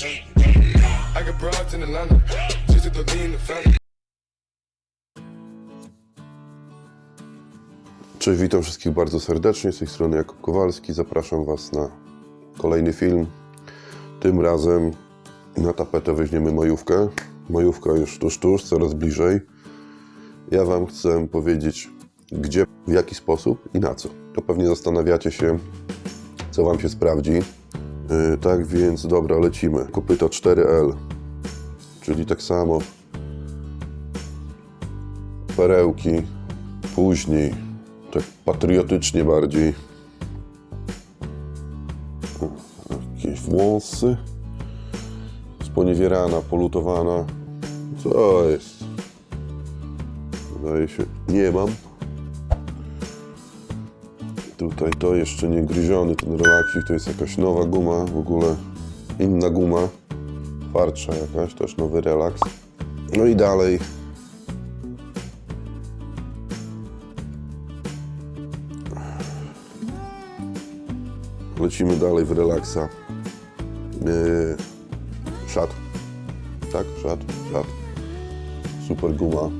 I got broads in Atlanta, just to throw in the family. Cześć, witam wszystkich bardzo serdecznie. Z tej strony Jakub Kowalski. Zapraszam Was na kolejny film. Tym razem na tapetę weźmiemy majówkę. Majówka już tuż, tuż, coraz bliżej. Ja Wam chcę powiedzieć, gdzie, w jaki sposób i na co. To pewnie zastanawiacie się, co Wam się sprawdzi. Yy, tak więc, dobra, lecimy. Kopyto 4L, czyli tak samo perełki, później tak patriotycznie bardziej. Jakieś włosy. Sponiewierana, polutowana. Co jest? Wydaje się, nie mam. Tutaj to jeszcze nie gryziony, ten relaksik, to jest jakaś nowa guma, w ogóle inna guma. Twardsza jakaś, też nowy relaks. No i dalej Lecimy dalej w relaksa. Yy, szat. Tak, szat, szat. Super guma.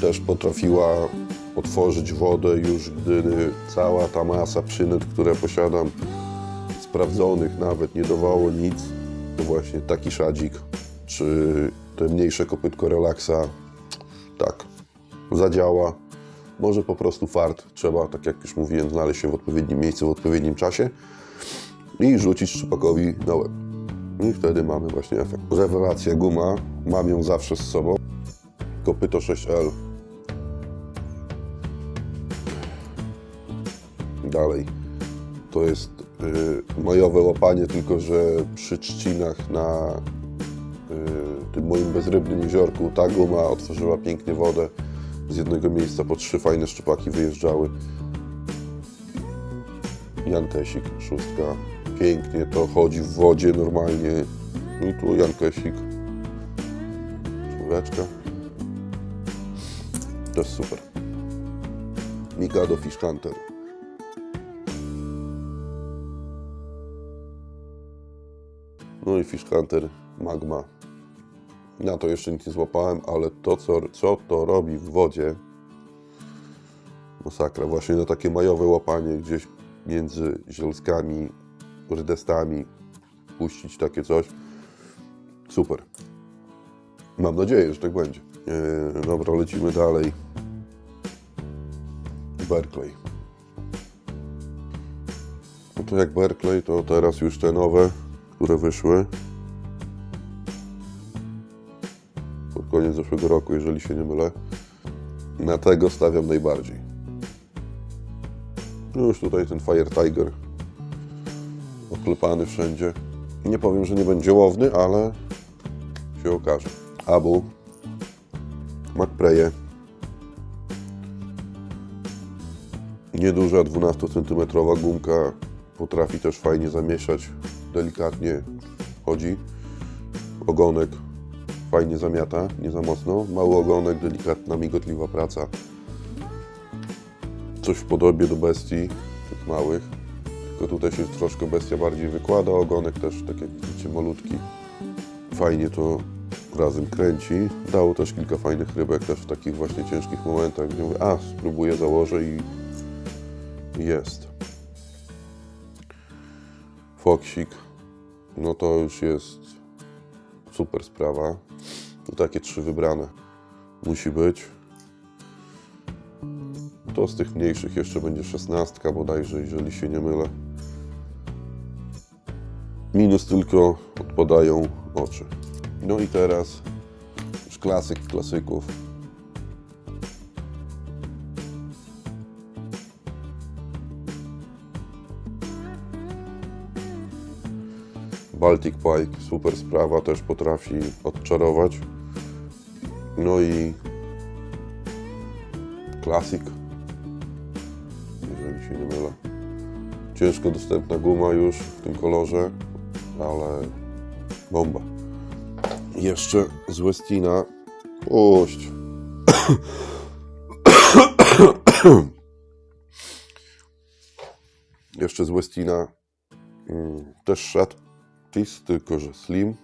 Też potrafiła otworzyć wodę już gdy cała ta masa przynęt, które posiadam, sprawdzonych nawet, nie dawało nic. To właśnie taki szadzik, czy te mniejsze kopytko relaksa, tak, zadziała. Może po prostu fart. Trzeba, tak jak już mówiłem, znaleźć się w odpowiednim miejscu, w odpowiednim czasie i rzucić szczupakowi na łeb. I wtedy mamy właśnie efekt. Rewelacja guma, mam ją zawsze z sobą. Kopyto 6L. Dalej. To jest y, majowe łapanie, tylko że przy trzcinach na y, tym moim bezrybnym jeziorku ta guma otworzyła pięknie wodę. Z jednego miejsca po trzy fajne szczupaki wyjeżdżały. Jan Kesik, szóstka. Pięknie to chodzi w wodzie normalnie. I tu Jan Kesik. Czwóreczka. To jest super. Mikado Fish Hunter. No i Fish Hunter Magma. Na to jeszcze nic nie złapałem, ale to, co, co to robi w wodzie, masakra. Właśnie na takie majowe łapanie gdzieś między zielskami, rydestami puścić takie coś. Super. Mam nadzieję, że tak będzie. Eee, dobra, lecimy dalej. Berkeley. No to jak Berkeley, to teraz już te nowe, które wyszły. Pod koniec zeszłego roku, jeżeli się nie mylę. Na tego stawiam najbardziej. No już tutaj ten Fire Tiger oklepany wszędzie. Nie powiem, że nie będzie łowny, ale się okaże. Abu, McPreye. Nieduża 12 cm gumka potrafi też fajnie zamieszać, delikatnie chodzi. Ogonek fajnie zamiata, nie za mocno. Mały ogonek, delikatna, migotliwa praca coś w podobie do bestii, tych małych. Tylko tutaj się troszkę bestia bardziej wykłada, ogonek też, tak jak widzicie, malutki. Fajnie to razem kręci. Dało też kilka fajnych rybek też w takich właśnie ciężkich momentach, gdzie mówię, a spróbuję, założę i jest. Foksik, no to już jest super sprawa. Tu takie trzy wybrane musi być. To z tych mniejszych jeszcze będzie szesnastka bodajże, jeżeli się nie mylę. Minus tylko odpadają oczy. No i teraz już klasyk klasyków. Baltic Pike, super sprawa, też potrafi odczarować. No i klasik, jeżeli się nie mylę. Ciężko dostępna guma już w tym kolorze, ale bomba. Jeszcze z Westina. Puść. Jeszcze z Westina mm, też szat Tis, tylko że slim.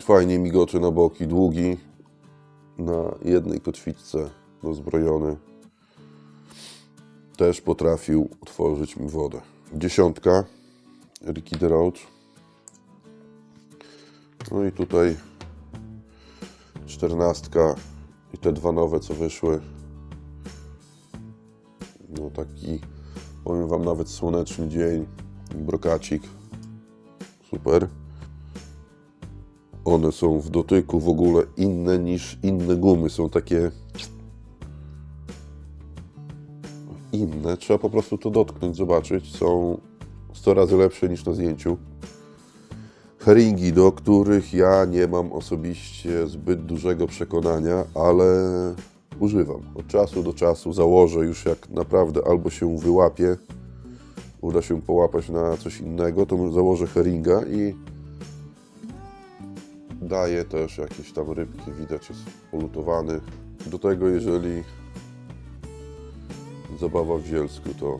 fajnie migocze na boki, długi, na jednej kotwiczce dozbrojony. Też potrafił otworzyć mi wodę. Dziesiątka, Ricky the Roach. No i tutaj czternastka i te dwa nowe, co wyszły. No taki, powiem Wam, nawet słoneczny dzień, brokacik. Super. One są w dotyku w ogóle inne niż inne gumy. Są takie inne. Trzeba po prostu to dotknąć, zobaczyć. Są 100 razy lepsze niż na zdjęciu. Heringi, do których ja nie mam osobiście zbyt dużego przekonania, ale używam. Od czasu do czasu założę już jak naprawdę albo się wyłapie, uda się połapać na coś innego, to założę heringa i daje też jakieś tam rybki, widać jest polutowany. Do tego jeżeli zabawa w zielsku to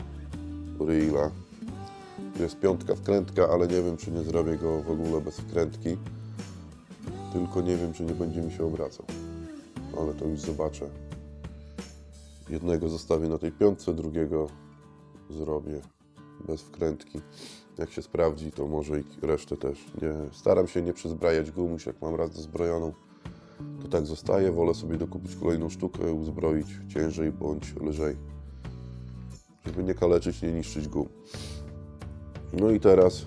Reela. Jest piątka wkrętka, ale nie wiem czy nie zrobię go w ogóle bez wkrętki. Tylko nie wiem czy nie będzie mi się obracał. Ale to już zobaczę. Jednego zostawię na tej piątce, drugiego zrobię bez wkrętki. Jak się sprawdzi, to może i resztę też. Nie, staram się nie przyzbrajać gumuś, jak mam raz dozbrojoną, to tak zostaje. Wolę sobie dokupić kolejną sztukę, uzbroić ciężej bądź lżej, żeby nie kaleczyć, nie niszczyć gum. No i teraz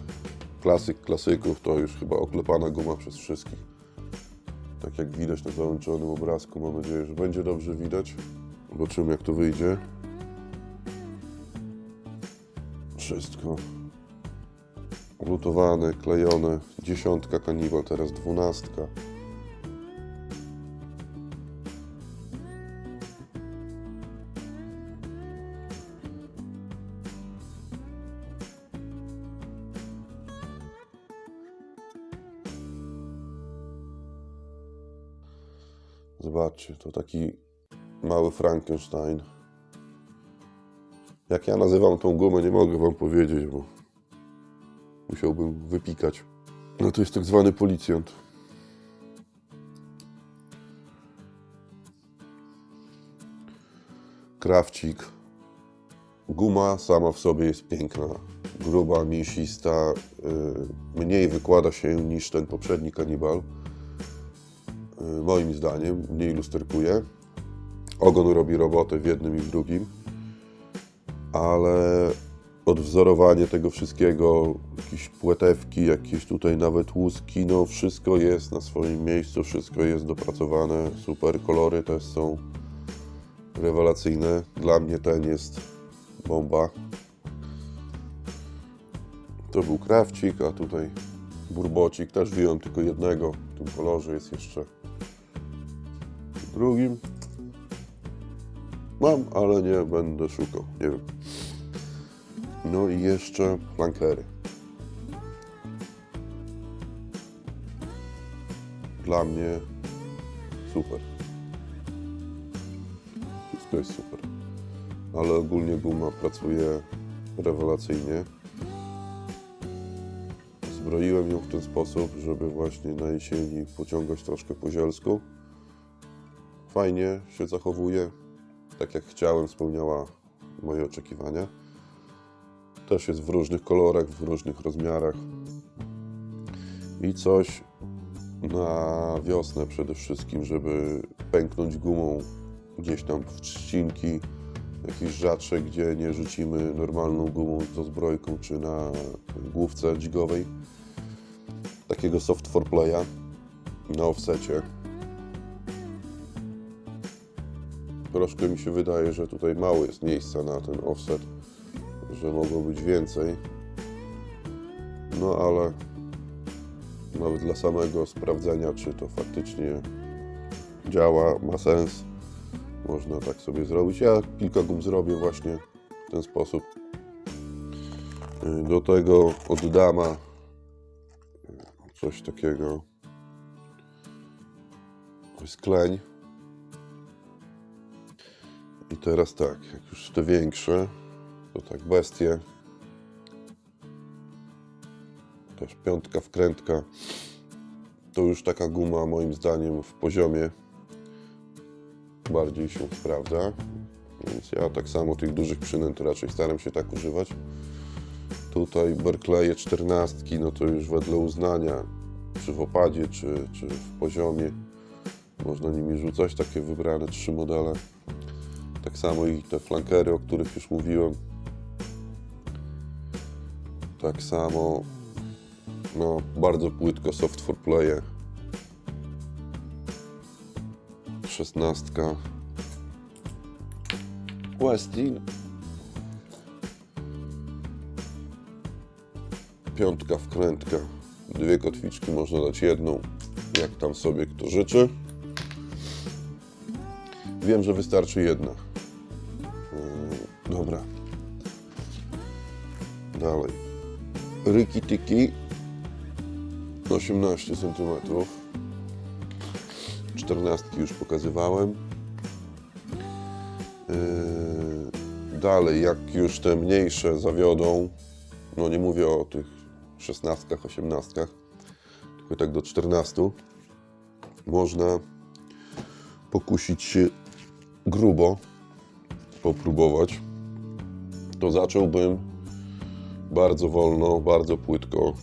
klasyk klasyków, to już chyba oklepana guma przez wszystkich. Tak jak widać na załączonym obrazku, mam nadzieję, że będzie dobrze widać. Zobaczymy jak to wyjdzie. Wszystko lutowane, klejone. Dziesiątka kaniwal, teraz dwunastka. Zobaczcie, to taki mały Frankenstein. Jak ja nazywam tą gumę, nie mogę wam powiedzieć, bo musiałbym wypikać. No to jest tak zwany policjant. Krawcik. Guma sama w sobie jest piękna. Gruba, mięsista. y, Mniej wykłada się niż ten poprzedni kanibal. Y, Moim zdaniem. Mniej lusterkuje. Ogon robi robotę w jednym i w drugim. Ale odwzorowanie tego wszystkiego, jakieś płetewki, jakieś tutaj nawet łuski, no wszystko jest na swoim miejscu, wszystko jest dopracowane, super, kolory też są rewelacyjne. Dla mnie ten jest bomba. To był krawcik, a tutaj burbocik, też wyjąłem tylko jednego, w tym kolorze jest jeszcze w drugim. Mam, ale nie będę szukał, nie wiem. No i jeszcze flankery. Dla mnie super. Wszystko jest super. Ale ogólnie guma pracuje rewelacyjnie. Zbroiłem ją w ten sposób, żeby właśnie na jesieni pociągać troszkę po zielsku. Fajnie się zachowuje. Tak jak chciałem, spełniała moje oczekiwania. Też jest w różnych kolorach, w różnych rozmiarach. I coś na wiosnę przede wszystkim, żeby pęknąć gumą gdzieś tam w trzcinki, jakieś rzadsze, gdzie nie rzucimy normalną gumą z zbrojką czy na główce dźgowej. Takiego soft for playa na offsecie. Troszkę mi się wydaje, że tutaj mało jest miejsca na ten offset że mogło być więcej. No ale nawet dla samego sprawdzenia, czy to faktycznie działa, ma sens, można tak sobie zrobić. Ja kilka gum zrobię właśnie w ten sposób. Do tego od dama coś takiego. To jest kleń. I teraz tak, jak już te większe, to tak bestie. Też piątka wkrętka. to już taka guma moim zdaniem w poziomie bardziej się sprawdza. Więc ja tak samo tych dużych przynęt raczej staram się tak używać. Tutaj Berkleye 14, no to już wedle uznania, czy w opadzie, czy, czy w poziomie, można nimi rzucać. Takie wybrane trzy modele. Tak samo i te flankery, o których już mówiłem. Tak samo, no bardzo płytko soft for playe. Szesnastka. Westin. Piątka wkrętka. Dwie kotwiczki, można dać jedną, jak tam sobie kto życzy. Wiem, że wystarczy jedna. Yy, Dobra. Dalej. Ryki Tiki 18 cm. 14 już pokazywałem. Yy, Dalej, jak już te mniejsze zawiodą, no nie mówię o tych 16, 18, tylko tak do 14, można pokusić się grubo, popróbować, to zacząłbym bardzo wolno, bardzo płytko.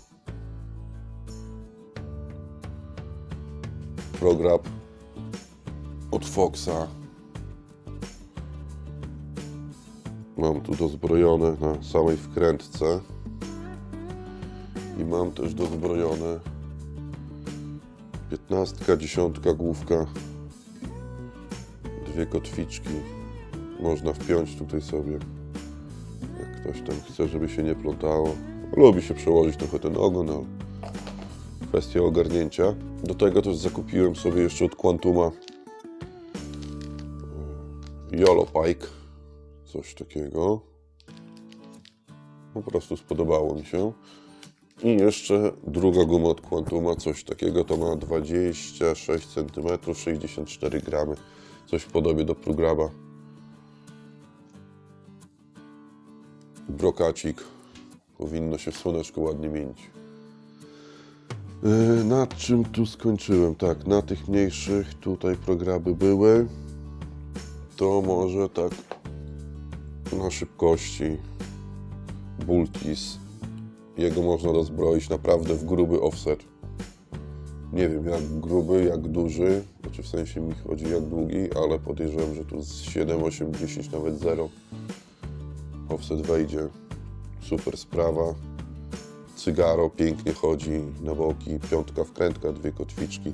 Prograb od Foxa. Mam tu dozbrojone na samej wkrętce. I mam też dozbrojone 15, 10 główka, dwie kotwiczki. Można wpiąć tutaj sobie, ktoś tam chce, żeby się nie plątało. Lubi się przełożyć trochę ten ogon, ale kwestia ogarnięcia. Do tego też zakupiłem sobie jeszcze od Quantuma Yolo Pike, coś takiego. Po prostu spodobało mi się. I jeszcze druga guma od Quantuma, coś takiego, to ma 26 cm, 64 gramy. Coś w podobie do prograba. Brokacik. Powinno się w słoneczku ładnie mienić. Yy, Na czym tu skończyłem? Tak, na tych mniejszych tutaj programy były. To może tak na szybkości. Bulkis. Jego można dozbroić naprawdę w gruby offset. Nie wiem jak gruby, jak duży, znaczy w sensie mi chodzi jak długi, ale podejrzewam, że tu z 7, 8, 10, nawet 0 offset wejdzie. Super sprawa. Cygaro pięknie chodzi na boki, piątka wkrętka, dwie kotwiczki.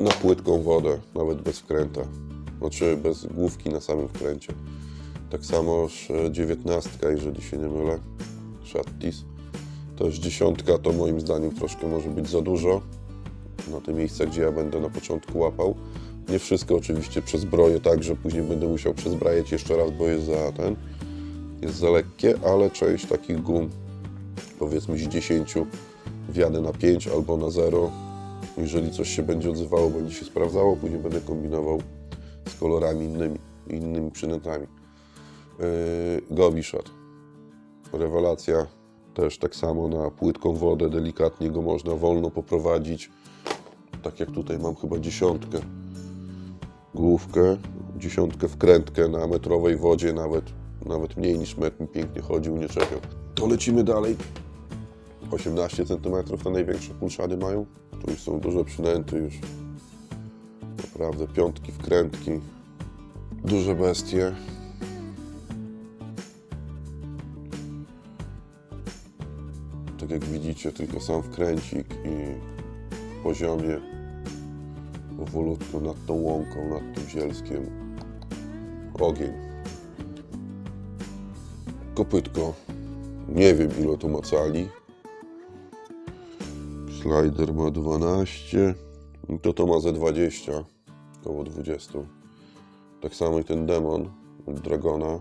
Na płytką wodę, nawet bez wkręta. Znaczy bez główki na samym wkręcie. Tak samo dziewiętnastka, jeżeli się nie mylę. Shattis. Też dziesiątka to moim zdaniem troszkę może być za dużo. Na te miejsca, gdzie ja będę na początku łapał. Nie wszystko oczywiście przezbroję tak, że później będę musiał przezbrajać jeszcze raz, bo jest za ten. Jest za lekkie, ale część takich gum powiedzmy z 10 wjadę na 5 albo na 0. Jeżeli coś się będzie odzywało, będzie się sprawdzało, później będę kombinował z kolorami innymi, innymi przynętami. Yy, Gobi Shot. Rewelacja. Też tak samo na płytką wodę, delikatnie go można wolno poprowadzić. Tak jak tutaj mam chyba dziesiątkę. Główkę, dziesiątkę wkrętkę na metrowej wodzie, nawet, nawet mniej niż metr mi pięknie chodził, nie czepiał. To lecimy dalej. 18 cm te największe pulszady mają. Tu już są duże przynęty już. Naprawdę piątki, wkrętki. Duże bestie. Tak jak widzicie, tylko sam wkręcik i w poziomie powolutku nad tą łąką, nad tym zielskiem ogień. Kopytko. Nie wiem ile to ma cali. Slider ma 12. To to ma ze 20. Około 20. Tak samo i ten demon od Dragona.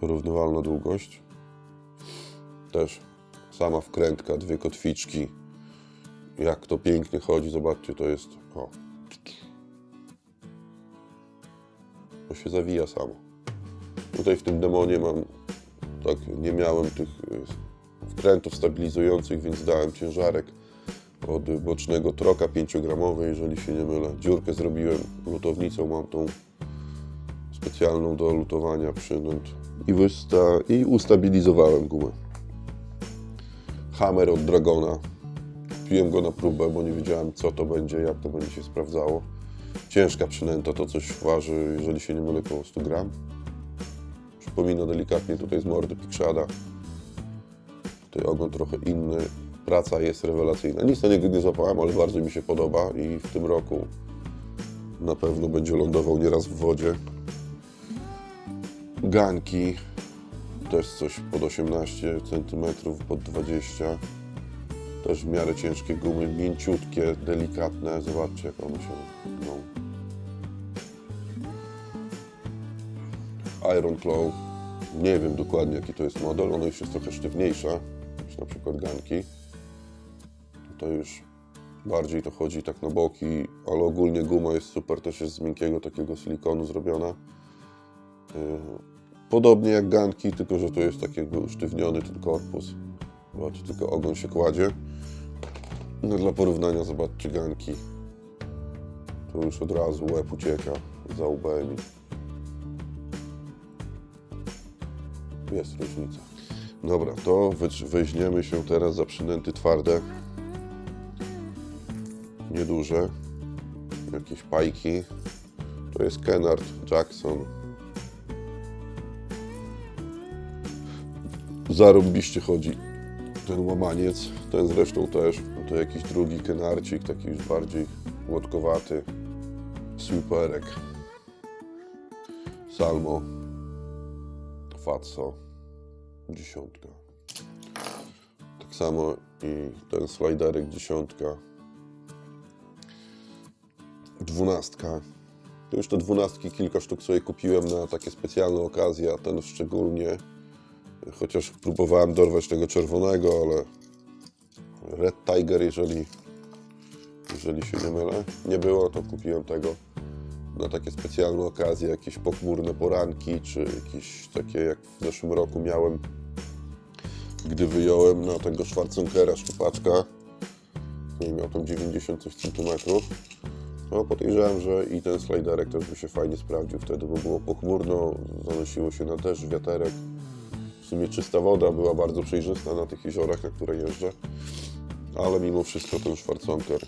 Porównywalna długość. Też sama wkrętka, dwie kotwiczki. Jak to pięknie chodzi, zobaczcie, to jest. O. To się zawija samo. Tutaj w tym demonie mam tak, nie miałem tych y, wkrętów stabilizujących, więc dałem ciężarek od bocznego troka 5-gramowy, jeżeli się nie mylę. Dziurkę zrobiłem lutownicą, mam tą specjalną do lutowania przynęt i, wysta- i ustabilizowałem gumę. Hammer od Dragona. Piłem go na próbę, bo nie wiedziałem co to będzie, jak to będzie się sprawdzało. Ciężka przynęta, to coś waży, jeżeli się nie mylę, około 100 gram. Przypomina delikatnie tutaj z mordy Pikszada. Tutaj ogon trochę inny. Praca jest rewelacyjna. Nic na niego nie złapałem, ale bardzo mi się podoba i w tym roku na pewno będzie lądował nieraz w wodzie. Ganki też coś pod 18 cm, pod 20 też w miarę ciężkie gumy, mięciutkie, delikatne. Zobaczcie, jak one się no. Iron Claw. Nie wiem dokładnie, jaki to jest model. Ona już jest trochę sztywniejsza niż na przykład ganki. To już bardziej to chodzi tak na boki, ale ogólnie guma jest super, też jest z miękkiego takiego silikonu zrobiona. Yy, Podobnie jak ganki, tylko że to jest tak jakby usztywniony ten korpus. Zobaczcie, tylko ogon się kładzie. No dla porównania zobaczcie ganki. Tu już od razu łeb ucieka za łbami. Jest różnica. Dobra, to weźmiemy się teraz za przynęty twarde. Nieduże. Jakieś pajki. To jest Kennard Jackson. Zarąbiście chodzi ten łamaniec. Ten zresztą też. To jakiś drugi kenarcik, taki już bardziej łotkowaty. Sweeperek. Salmo. Fatso. Dziesiątka. Tak samo i ten sliderek dziesiątka. Dwunastka. Już te dwunastki kilka sztuk sobie kupiłem na takie specjalne okazje, a ten szczególnie. Chociaż próbowałem dorwać tego czerwonego, ale Red Tiger, jeżeli, jeżeli się nie mylę, nie było, to kupiłem tego na takie specjalne okazje, jakieś pochmurne poranki, czy jakieś takie jak w zeszłym roku miałem, gdy wyjąłem na tego Schwarzeneggera szczupaczka, który miał tam 90 coś centymetrów. No podejrzewam, że i ten sliderek też by się fajnie sprawdził wtedy, bo było pochmurno, zanosiło się na deszcz, wiaterek. W sumie czysta woda była bardzo przejrzysta na tych jeziorach, na które jeżdżę. Ale mimo wszystko ten Schwarzenegger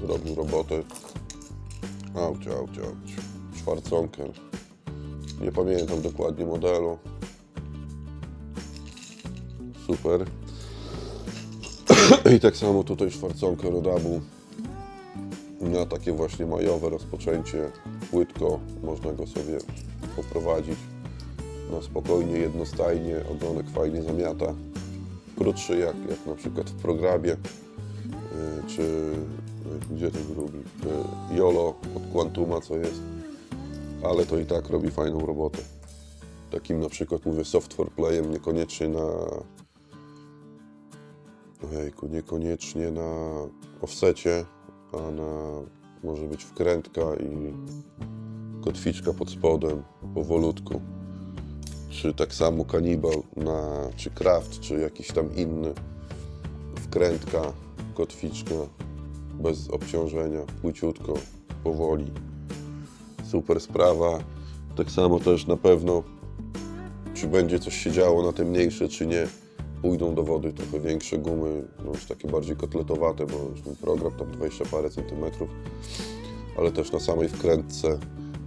zrobił robotę. Auć, auć, auć. Schwarzenegger. Nie pamiętam dokładnie modelu. Super. I tak samo tutaj Schwarzenegger od na takie właśnie majowe rozpoczęcie. Płytko, można go sobie poprowadzić na spokojnie, jednostajnie, ogonek fajnie zamiata. Krótszy jak, jak na przykład w programie, y, czy gdzie ten drugi, y, YOLO od Quantuma, co jest, ale to i tak robi fajną robotę. Takim na przykład, mówię, software playem, niekoniecznie na ojejku, niekoniecznie na offsecie, a na może być wkrętka i kotwiczka pod spodem, powolutku. Czy tak samo kanibal, na, czy kraft, czy jakiś tam inny, wkrętka, kotwiczka, bez obciążenia, płyciutko, powoli. Super sprawa. Tak samo też na pewno, czy będzie coś się działo na te mniejsze, czy nie, pójdą do wody trochę większe gumy, no już takie bardziej kotletowate, bo już ten program tam 20 parę centymetrów, ale też na samej wkrętce,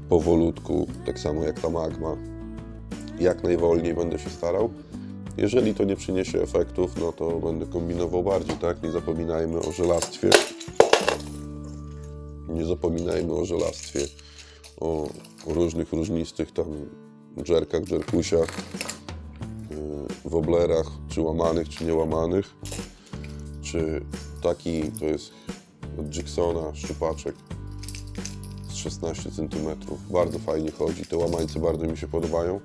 powolutku, tak samo jak ta magma, jak najwolniej będę się starał. Jeżeli to nie przyniesie efektów, no to będę kombinował bardziej, tak? Nie zapominajmy o żelastwie. Nie zapominajmy o żelastwie, o różnych różnistych tam dżerkach, dżerkusiach, yy, woblerach, czy łamanych, czy niełamanych. Czy taki, to jest od Jigsona, szczupaczek z 16 cm. Bardzo fajnie chodzi, te łamańce bardzo mi się podobają.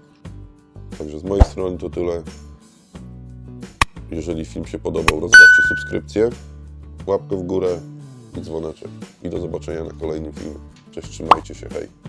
Także z mojej strony to tyle. Jeżeli film się podobał, rozwawcie subskrypcję, łapkę w górę i dzwoneczek. I do zobaczenia na kolejnym filmie. Cześć, trzymajcie się, hej.